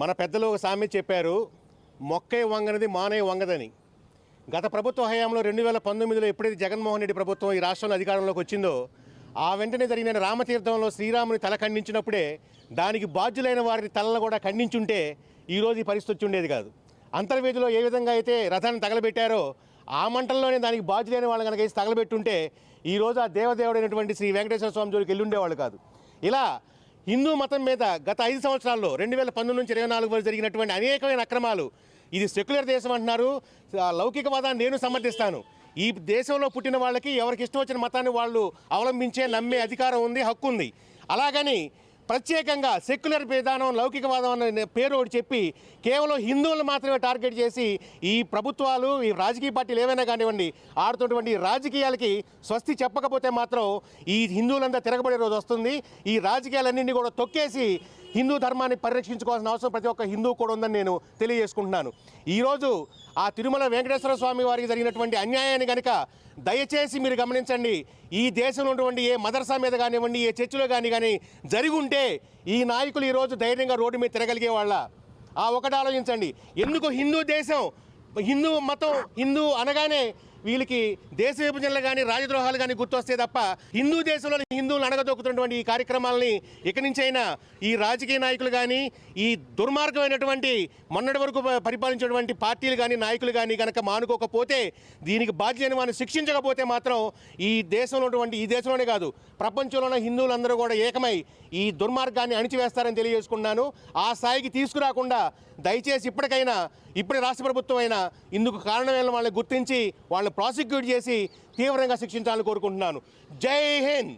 మన పెద్దలు ఒక సామె చెప్పారు మొక్కే వంగనది మానే వంగదని. గత ప్రభుత్వ హయాంలో రెండు వేల పంతొమ్మిదిలో ఎప్పుడైతే జగన్మోహన్ రెడ్డి ప్రభుత్వం ఈ రాష్ట్రంలో అధికారంలోకి వచ్చిందో ఆ వెంటనే జరిగిన రామతీర్థంలో శ్రీరాముని తల ఖండించినప్పుడే దానికి బాధ్యులైన వారి తలను కూడా ఖండించుంటే ఈరోజు ఈ పరిస్థితి వచ్చి ఉండేది కాదు. అంతర్వేదిలో ఏ విధంగా అయితే రథాన్ని తగలబెట్టారో ఆ మంటల్లోనే దానికి బాధ్యులైన వాళ్ళు కనుక వేసి తగలబెట్టుంటే ఈరోజు ఆ దేవదేవుడైనటువంటి శ్రీ వెంకటేశ్వర స్వామి జోలికి వెళ్ళి ఉండేవాళ్ళు కాదు. ఇలా హిందూ మతం మీద గత ఐదు సంవత్సరాల్లో రెండు వేల పంతొమ్మిది నుంచి ఇరవై నాలుగు వరకు జరిగినటువంటి అనేకమైన అక్రమాలు ఇది సెక్యులర్ దేశం అంటున్నారు. లౌకికవాదాన్ని నేను సమర్థిస్తాను. ఈ దేశంలో పుట్టిన వాళ్ళకి ఎవరికి ఇష్టం వచ్చిన మతాన్ని వాళ్ళు అవలంబించే నమ్మే అధికారం ఉంది హక్కు ఉంది. అలాగని ప్రత్యేకంగా సెక్యులర్ విధానం లౌకికవాదం అనే పేరు ఒకటి చెప్పి కేవలం హిందువులను మాత్రమే టార్గెట్ చేసి ఈ ప్రభుత్వాలు ఈ రాజకీయ పార్టీలు ఏవైనా కానివ్వండి ఆడుతున్నటువంటి రాజకీయాలకి స్వస్తి చెప్పకపోతే మాత్రం ఈ హిందువులంతా తిరగబడే రోజు వస్తుంది. ఈ రాజకీయాలన్నింటినీ కూడా తొక్కేసి హిందూ ధర్మాన్ని పరిరక్షించుకోవాల్సిన అవసరం ప్రతి ఒక్క హిందూ కూడా ఉందని నేను తెలియజేసుకుంటున్నాను. ఈరోజు ఆ తిరుమల వెంకటేశ్వర స్వామి వారికి జరిగినటువంటి అన్యాయాన్ని కనుక దయచేసి మీరు గమనించండి. ఈ దేశంలో ఉన్నటువంటి ఏ మదర్సా మీద కానివ్వండి ఏ చర్చిలో కానీ కానీ జరిగి ఉంటే ఈ నాయకులు ఈరోజు ధైర్యంగా రోడ్డు మీద తిరగలిగే వాళ్ళ. ఆ ఒకటి ఆలోచించండి. ఎందుకు హిందూ దేశం హిందూ మతం హిందూ అనగానే వీళ్ళకి దేశ విభజనలు కానీ రాజద్రోహాలు కానీ గుర్తొస్తే తప్ప హిందూ దేశంలో హిందువులు అడగదొక్కుతున్నటువంటి ఈ కార్యక్రమాలని ఇక నుంచైనా ఈ రాజకీయ నాయకులు కానీ ఈ దుర్మార్గమైనటువంటి మొన్నటి వరకు పరిపాలించినటువంటి పార్టీలు కానీ నాయకులు కానీ కనుక మానుకోకపోతే దీనికి బాధ్యత వారిని శిక్షించకపోతే మాత్రం ఈ దేశంలో ఉన్నటువంటి ఈ దేశంలోనే కాదు ప్రపంచంలోనే హిందువులందరూ కూడా ఏకమై ఈ దుర్మార్గాన్ని అణిచివేస్తారని తెలియజేసుకున్నాను ఆ స్థాయికి తీసుకురాకుండా దయచేసి ఇప్పటికైనా ఇప్పటి రాష్ట్ర ప్రభుత్వం అయినా ఇందుకు కారణమైన వాళ్ళని గుర్తించి వాళ్ళ వాళ్ళని ప్రాసిక్యూట్ చేసి తీవ్రంగా శిక్షించాలని కోరుకుంటున్నాను. జై హింద్.